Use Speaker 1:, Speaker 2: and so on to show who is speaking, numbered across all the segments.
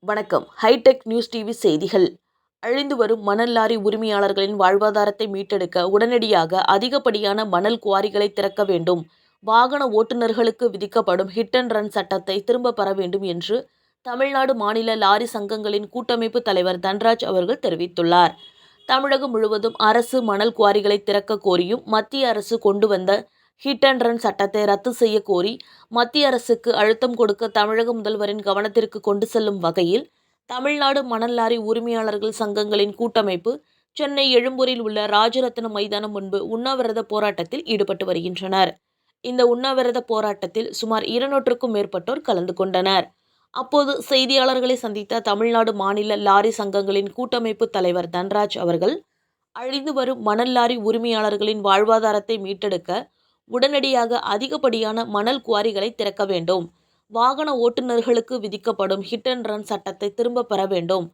Speaker 1: வணக்கம். Hitech news TV செய்திகள். அழிந்து வரும் மணல் லாரி உரிமையாளர்களின் வாழ்வாதாரத்தை மீட்டெடுக்க உடனடியாக அதிகப்படியான மணல் குவாரிகளை திறக்க வேண்டும். வாகன ஓட்டுநர்களுக்கு விதிக்கப்படும் ஹிட் அண்ட் ரன் சட்டத்தை திரும்ப பெற வேண்டும் என்று தமிழ்நாடு மாநில லாரி சங்கங்களின் கூட்டமைப்பு தலைவர் தன்ராஜ் அவர்கள் தெரிவித்துள்ளார். தமிழகம் முழுவதும் அரசு மணல் குவாரிகளை திறக்க கோரியும் மத்திய அரசு கொண்டு வந்த ஹிட் அண்ட் ரன் சட்டத்தை ரத்து செய்ய கோரி மத்திய அரசுக்கு அழுத்தம் கொடுக்க தமிழக முதல்வரின் கவனத்திற்கு கொண்டு செல்லும் வகையில் தமிழ்நாடு மணல் லாரி உரிமையாளர்கள் சங்கங்களின் கூட்டமைப்பு சென்னை எழும்பூரில் உள்ள ராஜரத்னம் மைதானம் முன்பு உண்ணாவிரத போராட்டத்தில் ஈடுபட்டு வருகின்றனர். இந்த உண்ணாவிரத போராட்டத்தில் சுமார் இருநூற்றுக்கும் மேற்பட்டோர் கலந்து கொண்டனர். அப்போது செய்தியாளர்களை சந்தித்த தமிழ்நாடு மாநில லாரி சங்கங்களின் கூட்டமைப்பு தலைவர் தன்ராஜ் அவர்கள் அழிந்து வரும் மணல் லாரி உரிமையாளர்களின் வாழ்வாதாரத்தை மீட்டெடுக்க உடனடியாக அதிகப்படியான மணல் குவாரிகளை திறக்க வேண்டும். வாகன ஓட்டுநர்களுக்கு விதிக்கப்படும் ஹிட் அண்ட் ரன் சட்டத்தை திரும்ப பெற வேண்டும்.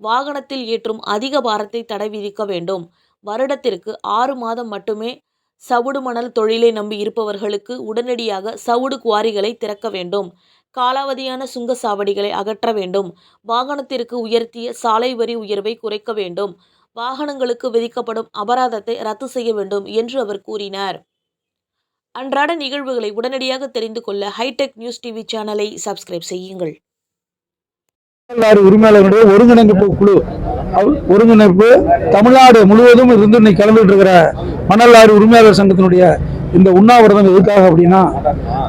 Speaker 1: வாகனத்தில் ஏற்றும் அதிக பாரத்தை தடை விதிக்க வேண்டும். வருடத்திற்கு ஆறு மாதம் மட்டுமே சவுடு மணல் தொழிலை நம்பி இருப்பவர்களுக்கு உடனடியாக சவுடு குவாரிகளை திறக்க வேண்டும். காலாவதியான சுங்க சாவடிகளை அகற்ற வேண்டும். வாகனத்திற்கு உயர்த்திய சாலை வரி உயர்வை குறைக்க வேண்டும். வாகனங்களுக்கு விதிக்கப்படும் அபராதத்தை ரத்து செய்ய வேண்டும் என்று அவர் கூறினார். அன்றாட நிகழ்வுகளை உடனடியாக தெரிந்து கொள்ள ஹைடெக் நியூஸ் டிவி சேனலை சப்ஸ்கிரைப் செய்யுங்கள்.
Speaker 2: உரிமையாளர்களுடைய ஒருங்கிணைப்பு குழு. ஒருங்கிணைப்பு தமிழ்நாடு முழுவதும் இருந்து இன்னைக்கு கலந்துட்டு இருக்கிற மணல் உரிமையாளர் சங்கத்தினுடைய இந்த உண்ணாவிரதம் எதுக்காக அப்படின்னா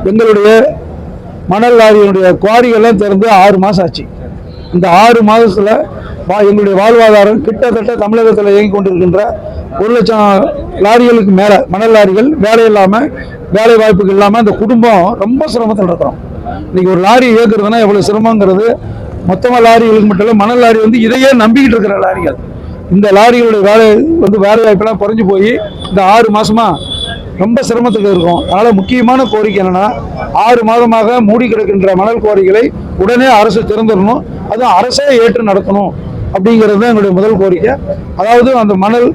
Speaker 2: எங்களுடைய மணல் லாரியினுடைய குவாரிகள்லாம் திறந்து ஆறு மாதம் ஆச்சு. இந்த ஆறு மாதத்தில் வா- எங்களுடைய வாழ்வாதாரம் கிட்டத்தட்ட தமிழகத்தில் இயங்கி கொண்டிருக்கின்ற ஒரு லட்சம் லாரிகளுக்கு மேலே மணல் லாரிகள் வேலை இல்லாமல் வேலை வாய்ப்புகள் இல்லாமல் அந்த குடும்பம் ரொம்ப சிரமத்தில் இருக்கிறோம். இன்றைக்கி ஒரு லாரி இயக்குறதுனா எவ்வளோ சிரமங்கிறது? மொத்தமாக லாரிகளுக்கு மட்டும் இல்லை மணல் லாரி வந்து இதையே நம்பிக்கிட்டு இருக்கிற லாரிகள். இந்த லாரிகளுடைய வேலை வந்து வேலை வாய்ப்பெல்லாம் குறைஞ்சு போய் இந்த ஆறு மாதமாக ரொம்ப சிரமத்துக்கு இருக்கும். அதனால் முக்கியமான கோரிக்கை என்னென்னா ஆறு மாதமாக மூடி கிடக்கின்ற மணல் குவாரிகளை உடனே அரசு திறந்துடணும். அதுவும் அரசே ஏற்று நடத்தணும் அப்படிங்கிறது தான் எங்களுடைய முதல் கோரிக்கை. அதாவது அந்த மணல்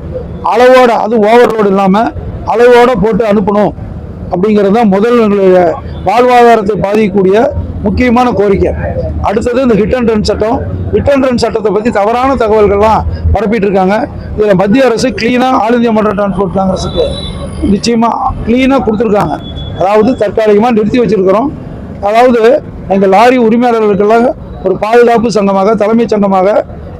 Speaker 2: அளவோட அது ஓவர்லோடு இல்லாமல் அளவோட போட்டு அனுப்பணும் அப்படிங்கிறது தான் முதல் எங்களுடைய வாழ்வாதாரத்தை பாதிக்கக்கூடிய முக்கியமான கோரிக்கை. அடுத்தது இந்த ஹிட் அண்ட் ரன் சட்டம். ஹிட் அண்ட் ரன் சட்டத்தை பற்றி தவறான தகவல்கள்லாம் பரப்பிட்டு இருக்காங்க இதில் மத்திய அரசு கிளீனாக ஆல் இந்தியா மோட்டார் டிரான்ஸ்போர்ட் காங்கிரஸுக்கு நிச்சயமாக கிளீனாக கொடுத்துருக்காங்க. அதாவது தற்காலிகமாக நிறுத்தி வச்சுருக்கிறோம். அதாவது எங்கள் லாரி உரிமையாளர்களுக்கெல்லாம் ஒரு பாதுகாப்பு சங்கமாக தலைமைச் சங்கமாக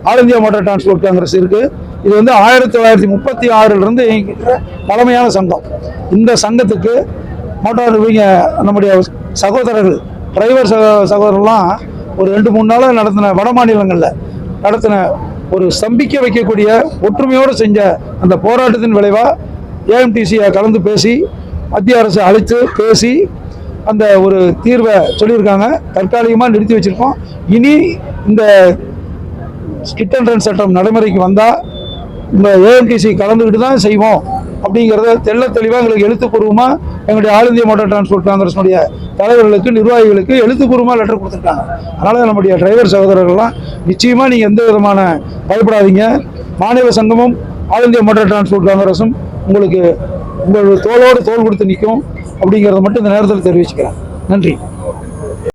Speaker 2: all India motor transport congress இருக்கு. இது வந்து ஆயிரத்தி தொள்ளாயிரத்தி முப்பத்தி ஆறிலிருந்து இருந்து சங்கம். இந்த சங்கத்துக்கு மோட்டார் இவங்க நம்முடைய சகோதரர்கள் டிரைவர் சக சகோதரர்லாம் ஒரு ரெண்டு மூணு நாளாக நடத்தின வட மாநிலங்களில் நடத்தின ஒரு ஸ்தம்பிக்க வைக்கக்கூடிய ஒற்றுமையோடு செஞ்ச அந்த போராட்டத்தின் விளைவாக ஏஎம்டிசியை கலந்து பேசி மத்திய அரசு அழைத்து பேசி அந்த ஒரு தீர்வை சொல்லியிருக்காங்க. தற்காலிகமாக நிறுத்தி வச்சிருக்கோம். இனி இந்த ஸ்கிட் அண்ட் ரன் சட்டம் நடைமுறைக்கு வந்தால் இந்த ஏஎம்டிசி கலந்துக்கிட்டு தான் செய்வோம் அப்படிங்கிறத தெள்ள தெளிவாக எங்களுக்கு எழுத்துப்பூர்வமாக எங்களுடைய ஆல் இந்திய மோட்டார் டிரான்ஸ்போர்ட் காங்கிரஸினுடைய தலைவர்களுக்கு நிர்வாகிகளுக்கு எழுத்துப்பூர்வமாக லெட்டர் கொடுத்துருக்காங்க. அதனால் நம்முடைய டிரைவர் சகோதரர்கள்லாம் நிச்சயமாக நீங்கள் எந்த விதமான பயப்படாதீங்க. மாநில சங்கமும் ஆல் இந்திய மோட்டார் டிரான்ஸ்போர்ட் காங்கிரஸும் உங்களுக்கு உங்கள் தோளோடு தோல் கொடுத்து நிற்கும் அப்படிங்கிறத மட்டும் இந்த நேரத்தில் தெரிவிச்சுக்கிறேன். நன்றி.